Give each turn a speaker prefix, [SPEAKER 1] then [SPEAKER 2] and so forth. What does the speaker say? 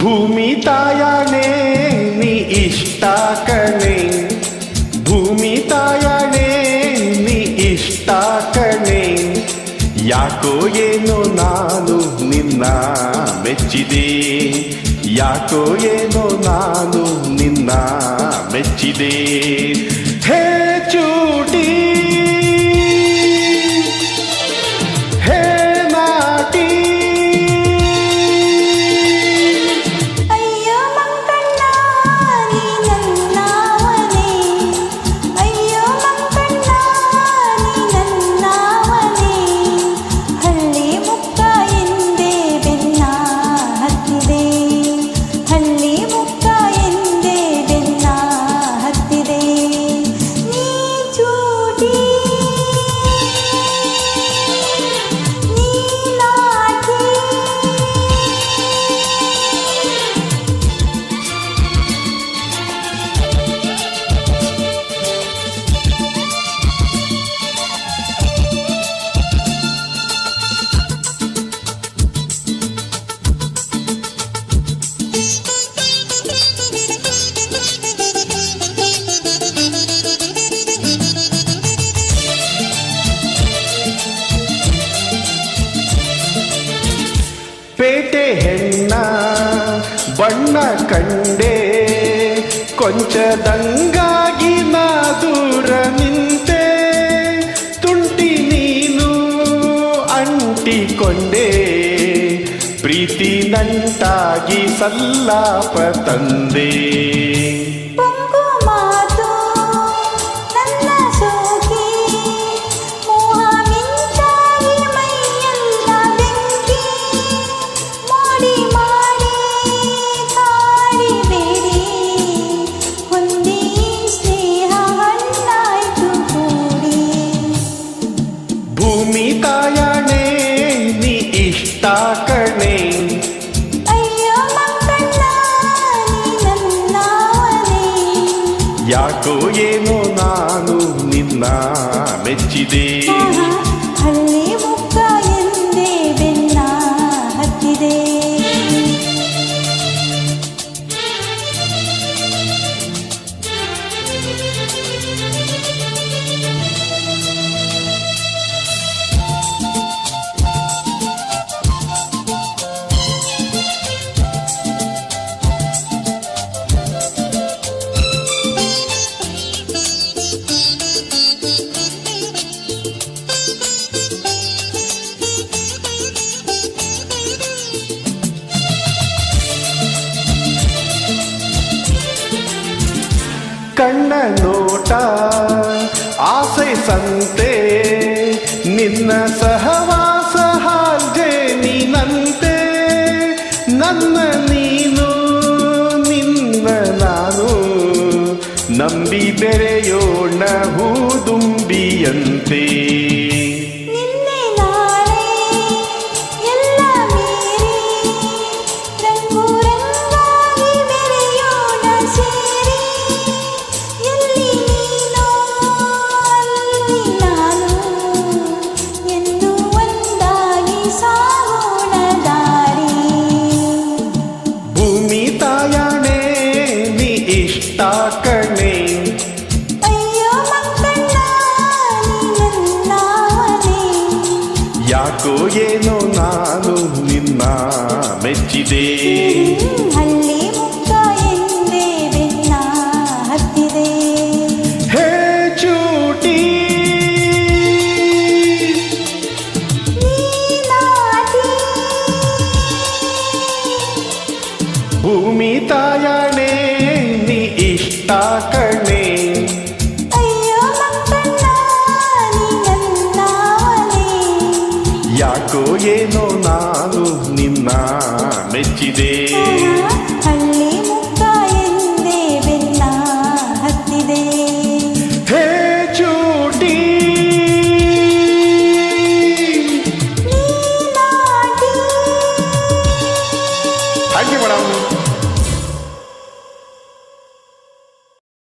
[SPEAKER 1] ಭೂಮಿ ತಾಯಣೆ ನೀ ಇಷ್ಟ ಕಣೆ ಭೂಮಿ ತಾಯಣೆ ನೀ ಇಷ್ಟ ಕಣೆ ಯಾಕೋ ಏನೋ ನಾನು ನಿನ್ನ ಮೆಚ್ಚಿದೆ ಯಾಕೋ ಏನೋ ನಾನು ನಿನ್ನ ಮೆಚ್ಚಿದೆ ಬಣ್ಣ ಕಂಡೆ ಕೊಂಚದಂಗಾಗಿ ನಾ ದೂರ ನಿಂತೆ ತುಂಟಿ ನೀನು ಅಂಟಿಕೊಂಡೆ ಪ್ರೀತಿ ನಂಟಾಗಿ ಸಲ್ಲಾಪ ತಂದೆ. ಕಣೆ
[SPEAKER 2] ಅಯ್ಯೋ ಮಂಕಣ್ಣ ನೀ ನನ್ನವನೇ
[SPEAKER 1] ಯಾಕೋ ಏನೋ ನಾನು ನಿನ್ನ ಮೆಚ್ಚಿದೆ ಕಣ್ಣ ನೋಟ, ಆಸೆ ಸಂತೆ, ನಿನ್ನ ಸಹವಾಸ ಹಾಲ್ಜೆ ನೀನಂತೆ. ನನ್ನ ನೀನು, ನಿನ್ನ ನಾನು. ನಂಬಿ ಬೆರೆಯೋಣ ಹೂದುಂಬಿಯಂತೆ ಏನೋ ನಾನು ನಿನ್ನ ಮೆಚ್ಚಿದೆ
[SPEAKER 2] ಹಳ್ಳಿ ಮುಕ್ಕ ಎಂದೇ ಬೆನ್ನ ಹತ್ತಿದೆ
[SPEAKER 1] ಹೇ ಚೂಟಿ
[SPEAKER 2] ನೀನಾಟಿ
[SPEAKER 1] ಭೂಮಿ ತಾಯಣೆ you.